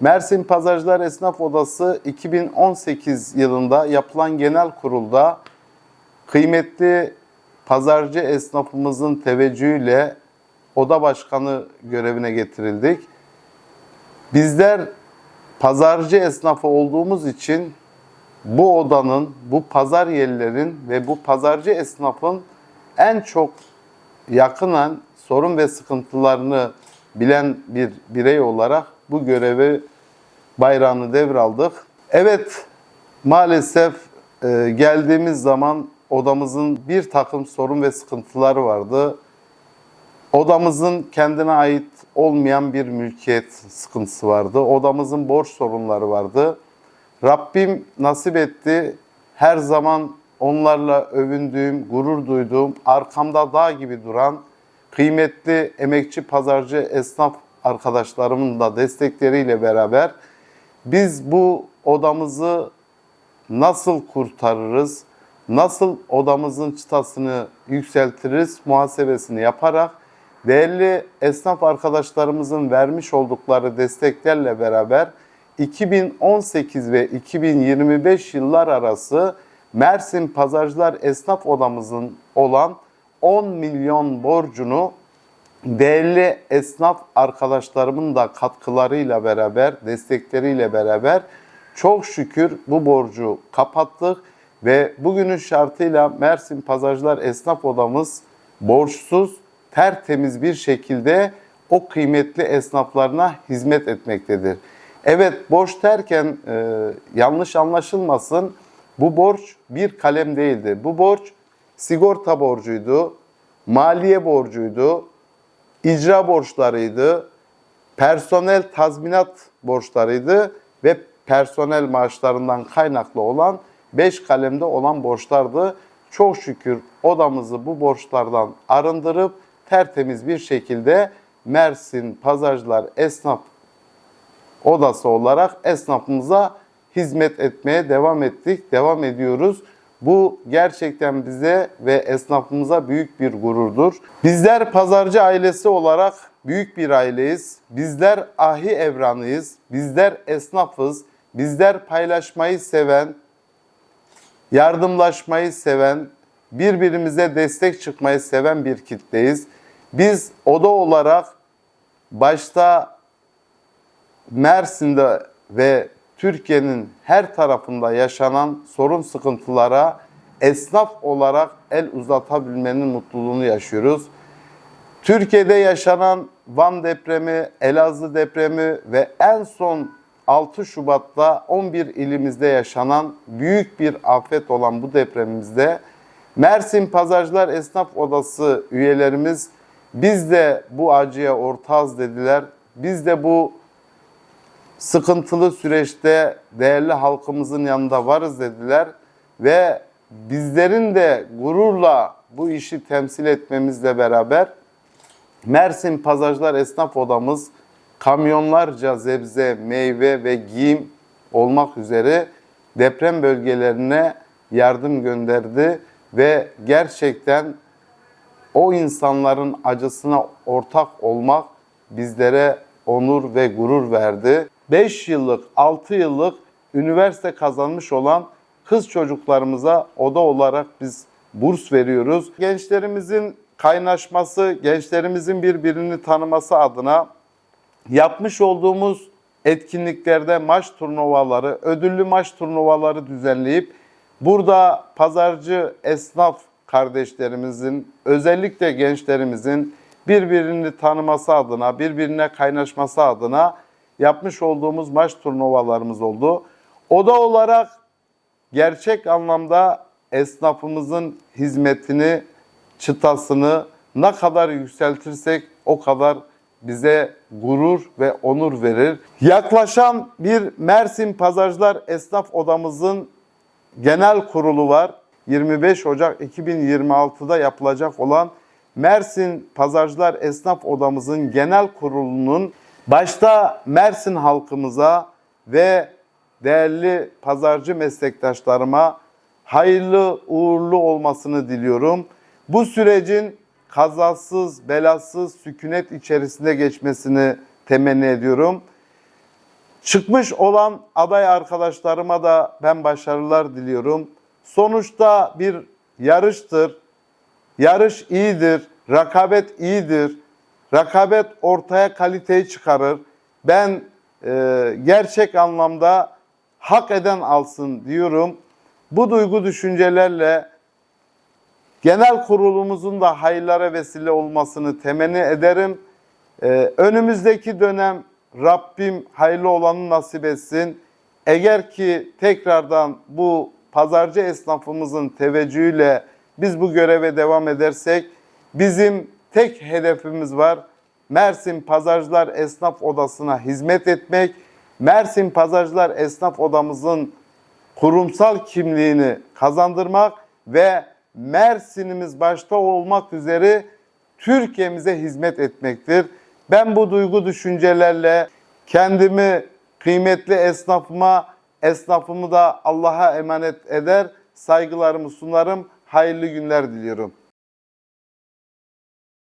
Mersin Pazarcılar Esnaf Odası 2018 yılında yapılan genel kurulda kıymetli pazarcı esnafımızın teveccühüyle oda başkanı görevine getirildik. Bizler pazarcı esnafı olduğumuz için bu odanın, bu pazar yerlerin ve bu pazarcı esnafın en çok yakınen sorun ve sıkıntılarını bilen bir birey olarak bu görevi bayrağını devraldık. Evet maalesef e, geldiğimiz zaman odamızın bir takım sorun ve sıkıntıları vardı. Odamızın kendine ait olmayan bir mülkiyet sıkıntısı vardı. Odamızın borç sorunları vardı. Rabbim nasip etti. Her zaman onlarla övündüğüm, gurur duyduğum, arkamda dağ gibi duran kıymetli emekçi pazarcı esnaf arkadaşlarımın da destekleriyle beraber biz bu odamızı nasıl kurtarırız, nasıl odamızın çıtasını yükseltiriz muhasebesini yaparak değerli esnaf arkadaşlarımızın vermiş oldukları desteklerle beraber 2018 ve 2025 yıllar arası Mersin Pazarcılar Esnaf Odamızın olan 10 milyon borcunu değerli esnaf arkadaşlarımın da katkılarıyla beraber, destekleriyle beraber çok şükür bu borcu kapattık ve bugünün şartıyla Mersin Pazarcılar Esnaf Odamız borçsuz, tertemiz bir şekilde o kıymetli esnaflarına hizmet etmektedir. Evet borç derken e, yanlış anlaşılmasın bu borç bir kalem değildi. Bu borç sigorta borcuydu, maliye borcuydu, icra borçlarıydı, personel tazminat borçlarıydı ve personel maaşlarından kaynaklı olan 5 kalemde olan borçlardı. Çok şükür odamızı bu borçlardan arındırıp tertemiz bir şekilde Mersin Pazarcılar Esnaf Odası olarak esnafımıza hizmet etmeye devam ettik, devam ediyoruz. Bu gerçekten bize ve esnafımıza büyük bir gururdur. Bizler pazarcı ailesi olarak büyük bir aileyiz. Bizler ahi evranıyız. Bizler esnafız. Bizler paylaşmayı seven, yardımlaşmayı seven, birbirimize destek çıkmayı seven bir kitleyiz. Biz oda olarak başta Mersin'de ve Türkiye'nin her tarafında yaşanan sorun sıkıntılara esnaf olarak el uzatabilmenin mutluluğunu yaşıyoruz. Türkiye'de yaşanan Van depremi, Elazığ depremi ve en son 6 Şubat'ta 11 ilimizde yaşanan büyük bir afet olan bu depremimizde Mersin Pazarcılar Esnaf Odası üyelerimiz biz de bu acıya ortağız dediler. Biz de bu sıkıntılı süreçte değerli halkımızın yanında varız dediler ve bizlerin de gururla bu işi temsil etmemizle beraber Mersin Pazarcılar Esnaf Odamız kamyonlarca zebze, meyve ve giyim olmak üzere deprem bölgelerine yardım gönderdi ve gerçekten o insanların acısına ortak olmak bizlere onur ve gurur verdi. 5 yıllık, 6 yıllık üniversite kazanmış olan kız çocuklarımıza oda olarak biz burs veriyoruz. Gençlerimizin kaynaşması, gençlerimizin birbirini tanıması adına yapmış olduğumuz etkinliklerde maç turnuvaları, ödüllü maç turnuvaları düzenleyip burada pazarcı esnaf kardeşlerimizin, özellikle gençlerimizin birbirini tanıması adına, birbirine kaynaşması adına yapmış olduğumuz maç turnuvalarımız oldu. Oda olarak gerçek anlamda esnafımızın hizmetini, çıtasını ne kadar yükseltirsek o kadar bize gurur ve onur verir. Yaklaşan bir Mersin Pazarcılar Esnaf Odamızın genel kurulu var. 25 Ocak 2026'da yapılacak olan Mersin Pazarcılar Esnaf Odamızın genel kurulunun başta Mersin halkımıza ve değerli pazarcı meslektaşlarıma hayırlı uğurlu olmasını diliyorum. Bu sürecin kazasız, belasız, sükunet içerisinde geçmesini temenni ediyorum. Çıkmış olan aday arkadaşlarıma da ben başarılar diliyorum. Sonuçta bir yarıştır. Yarış iyidir, rakabet iyidir. Rakabet ortaya kaliteyi çıkarır. Ben e, gerçek anlamda hak eden alsın diyorum. Bu duygu düşüncelerle genel kurulumuzun da hayırlara vesile olmasını temenni ederim. Ee, önümüzdeki dönem Rabbim hayırlı olanı nasip etsin. Eğer ki tekrardan bu pazarcı esnafımızın teveccühüyle biz bu göreve devam edersek bizim tek hedefimiz var. Mersin Pazarcılar Esnaf Odası'na hizmet etmek. Mersin Pazarcılar Esnaf Odamızın kurumsal kimliğini kazandırmak ve Mersin'imiz başta olmak üzere Türkiye'mize hizmet etmektir. Ben bu duygu düşüncelerle kendimi kıymetli esnafıma, esnafımı da Allah'a emanet eder, saygılarımı sunarım. Hayırlı günler diliyorum.